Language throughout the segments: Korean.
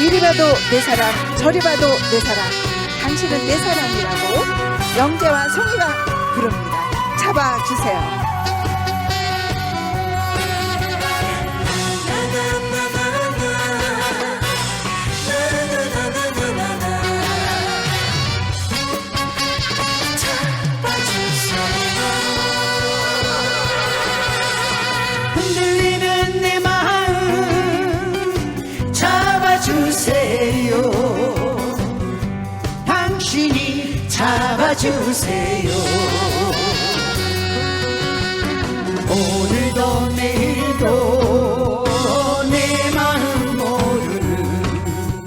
이리 봐도 내 사랑, 저리 봐도 내 사랑, 당신은 내 사랑이라고 영재와 송이가 부릅니다. 잡아주세요. 흔들리 주세요. 오늘도 내일도 내 마음 모르는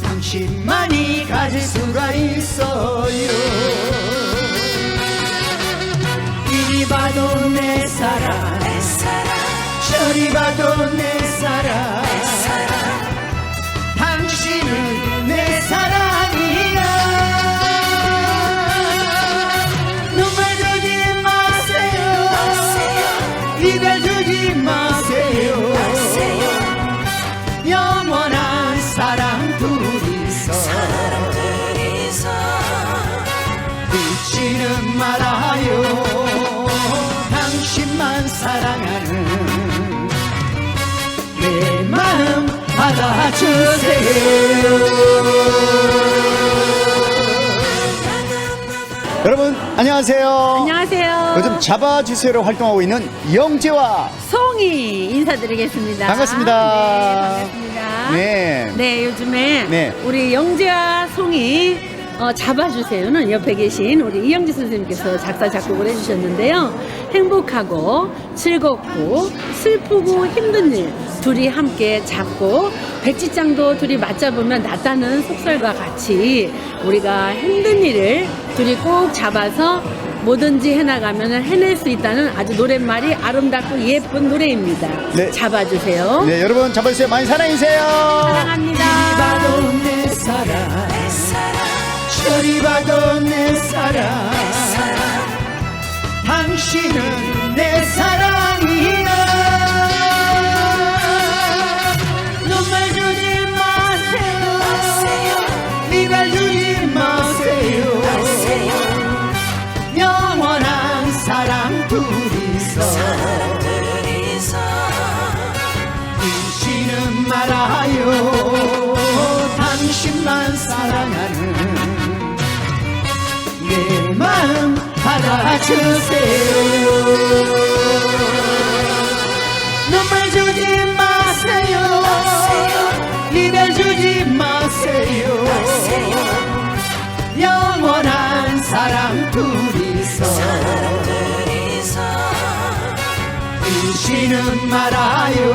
당신만이 가질 수가 있어요. 이리 봐도 내 사랑. 저리 봐도 내 사랑 잊지는 말아요 당신만 사랑하는 내 마음 받아주세요 여러분 안녕하세요. 안녕하세요. 요즘 잡아주세요로 활동하고 있는 영재와 송이 인사드리겠습니다. 반갑습니다. 네, 반갑습니다. 네. 네, 요즘에 네. 우리 영재와 송이 어, 잡아주세요는 옆에 계신 우리 이영지 선생님께서 작사 작곡을 해주셨는데요. 행복하고 즐겁고 슬프고 힘든 일 둘이 함께 잡고 백지장도 둘이 맞잡으면 낫다는 속설과 같이 우리가 힘든 일을 둘이 꼭 잡아서 뭐든지 해나가면 해낼 수 있다는 아주 노랫말이 아름답고 예쁜 노래입니다. 네. 잡아주세요. 네 여러분 잡아주세요 많이 사랑해주세요. 사랑합니다. 이리 봐도 내 사랑. 사랑 당신은 내 사랑이야 눈물 주지 마세요. 이별 주지 마세요. 영원한 사랑 둘이서. 잊지 내 마음 받아주세요. 눈물 주지 마세요. 이별 주지 마세요. 영원한 사랑 둘이서. 잊지는 말아요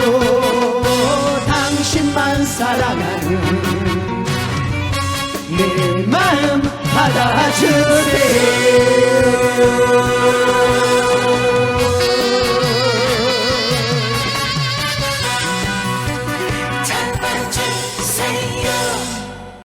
today.